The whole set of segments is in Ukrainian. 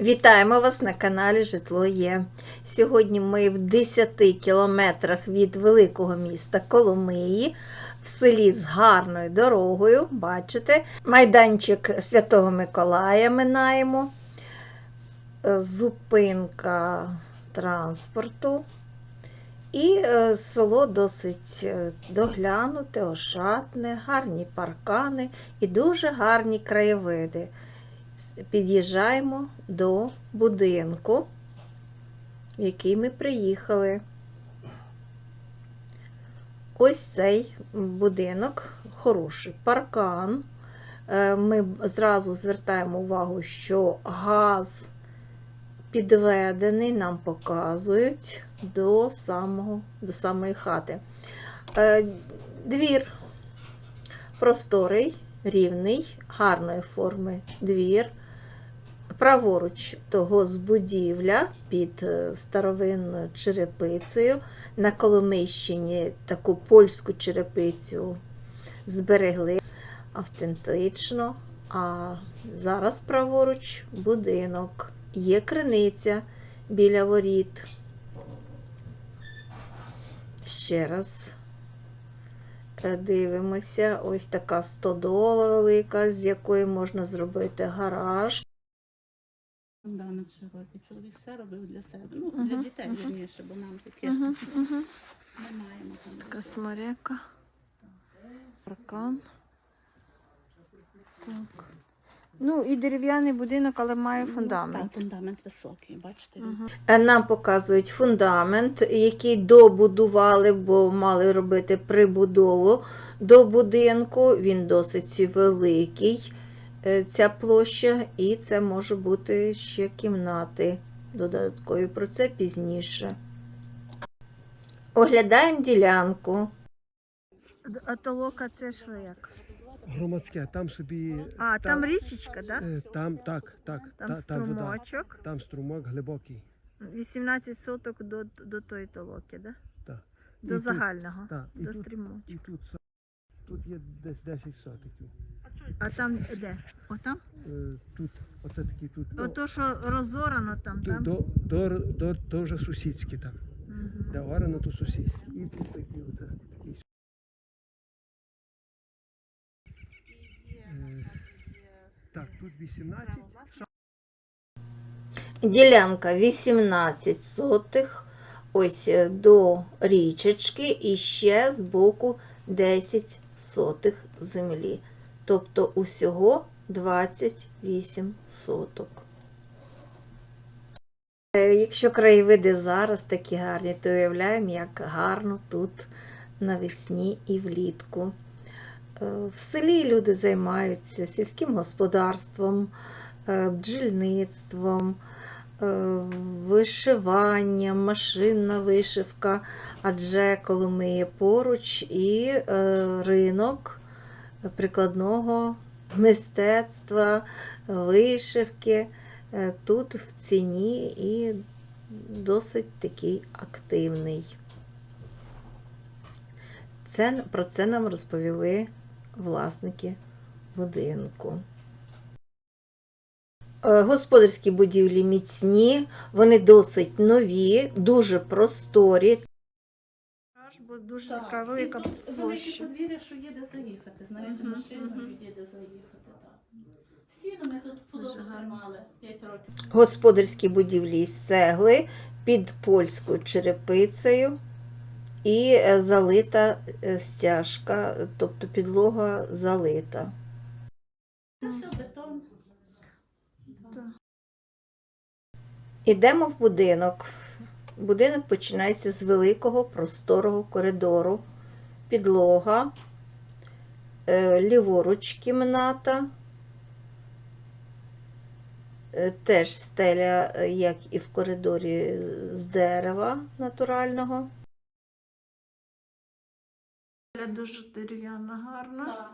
Вітаємо вас на каналі Житло Є. Сьогодні ми в 10 кілометрах від великого міста Коломиї, в селі з гарною дорогою. Бачите, майданчик Святого Миколая минаємо, Е, зупинка транспорту. І е, село досить е, доглянуте, ошатне, гарні паркани і дуже гарні краєвиди. Під'їжджаємо до будинку, в який ми приїхали. Ось цей будинок, хороший паркан. Е, Ми зразу звертаємо увагу, що газ підведений, нам показують до, самого, до самої хати. Е, Двір просторий, рівний, гарної форми двір. Праворуч того з будівля під е, старовинною черепицею. На Коломийщині таку польську черепицю зберегли автентично. А зараз праворуч будинок. Є криниця біля воріт. Ще раз е, дивимося. Ось така стодола велика, з якої можна зробити гараж. Фундамент широкий. Чоловік все робив для себе. Ну, для Мгм, дітей мгм. вірніше, бо нам таке Угу, угу. не маємо там. Така сморека. Паркан. Так. Ну і дерев'яний будинок, але має Ну, фундамент. Так, фундамент високий, бачите? він. Е, Нам показують фундамент, який добудували, бо мали робити прибудову до будинку. Він досить великий, ця площа, і це може бути ще кімнати додаткові. Про це пізніше. Оглядаємо ділянку. А толока це що як? Громадське, там собі. А, там річечка, так? е, там так, так, Там та- там вода. струмочок. Там струмок глибокий. 18 соток до, до тої толоки, да? Так. До І загального, так, і до тут- стрімочка. І тут, тут є десь 10 сотиків. А там де? Отам? Е, Тут, оце такі тут. Ото, що розорано там, до, там? до, до, до, до вже сусідські там. Мгм. Де орано, то сусідські. І тут такі оце. Такі. Е, Так, тут 18. Ділянка 18 сотих, ось е, до річечки і ще з боку 10 сотих землі. Тобто усього 28 соток. Е, Якщо краєвиди зараз такі гарні, то уявляємо, як гарно тут навесні і влітку. Е, В селі люди займаються сільським господарством, е, бджільництвом, вишиванням, машинна вишивка, адже Коломиє поруч і ринок прикладного мистецтва, вишивки е, тут в ціні і досить такий активний. Це, про це нам розповіли власники будинку. Е, Господарські будівлі міцні, вони досить нові, дуже просторі. Бо дуже Так, така і велика тут велике подвір'я, що є де заїхати. Знаєте, машиною є де заїхати. Так. Сіно ми тут гарно. тримали 5 років. Господарські будівлі з цегли під польською черепицею і е, залита е, стяжка, тобто підлога залита. Це все бетон. Ідемо в будинок. Будинок починається з великого просторого коридору. Підлога, е, ліворуч кімната, е, теж стеля, е, як і в коридорі, з дерева натурального. Дуже дерев'яна, гарна.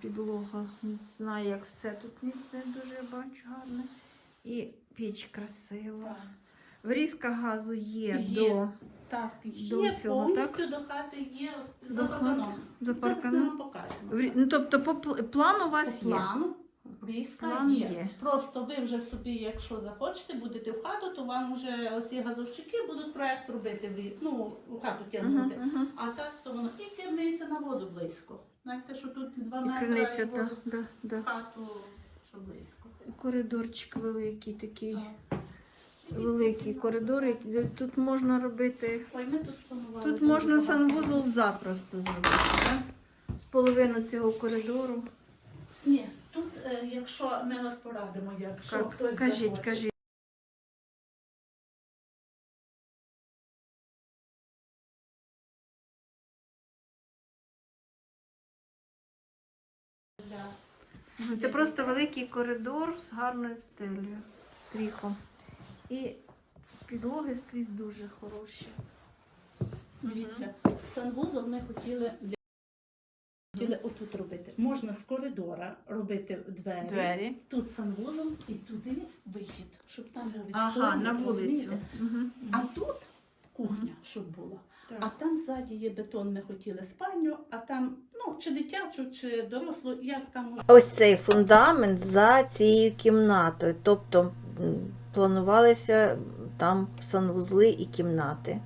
Підлога міцна, як все тут міцне, дуже я бачу гарне. І піч красива. Так. Врізка газу є, Є. до Так, До є цього, повністю до хати, є за парканом. за парканом. покажемо. Ну, тобто, по пл- план у вас По є. плану, Близька План є. є. Просто ви вже собі, якщо захочете, будете в хату, то вам вже оці газовщики будуть проект робити в ну, в хату тягнути. Мгм, мгм. А так то воно і керниця на воду близько. Знаєте, що тут 2 І метри да, воду да, да. хату, що близько. Коридорчик великий такий. Так. Великий коридор, який- тут можна робити. Ой, ми тут планували. Тут можна санвузол запросто зробити, так? З половину цього коридору. Ні, тут, е, якщо ми вас порадимо, якщо Ка- хтось Кажіть, захоче. кажіть. Це просто великий коридор з гарною стелею, стріхом. І підлоги скрізь дуже хороші. Дивіться, санвузол ми хотіли для хотіли отут робити. Можна з коридора робити двері. Двері. Тут санвузол і туди вихід, щоб там був Ага, на вулицю. розумієте? Угу. А тут кухня, щоб була. А там ззаді є бетон, ми хотіли спальню, а там, ну, чи дитячу, чи дорослу, як там може. Ось цей фундамент за цією кімнатою. Тобто м, планувалися там санвузли і кімнати.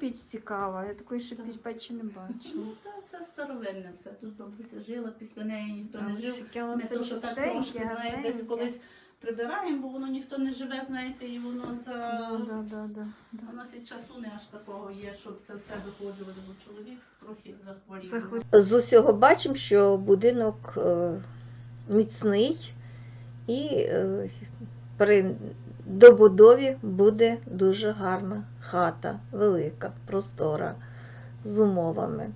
Піч цікава, я такої ще піч- печі не бачила. Ну, це старовинне все. Тут бабуся жила, після неї ніхто не жив. Ми все то, що так трошки, знаєте, десь колись прибираємо, бо воно ніхто не живе, знаєте, і воно за. Да, да, да, да. У нас і часу не аж такого є, щоб це все виходжувати, бо чоловік трохи захворів. Захворів. З усього бачимо, що будинок е, міцний і е, при добудові буде дуже гарна хата, велика, простора з умовами.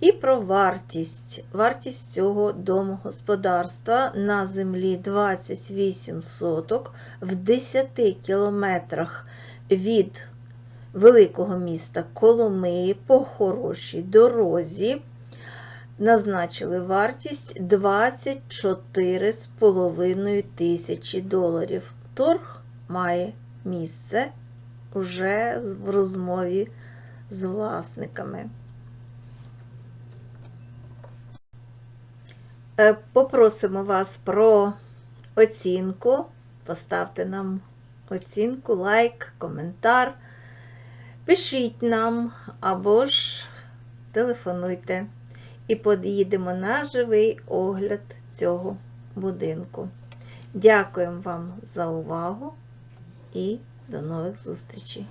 І про вартість. Вартість цього домогосподарства на землі 28 соток в 10 кілометрах від великого міста Коломиї по хорошій дорозі назначили вартість 24,5 тисячі доларів. Торг має місце вже в розмові з власниками. Е, Попросимо вас про оцінку. Поставте нам оцінку, лайк, коментар. Пишіть нам або ж телефонуйте і поїдемо на живий огляд цього будинку. Дякуємо вам за увагу і до нових зустрічей!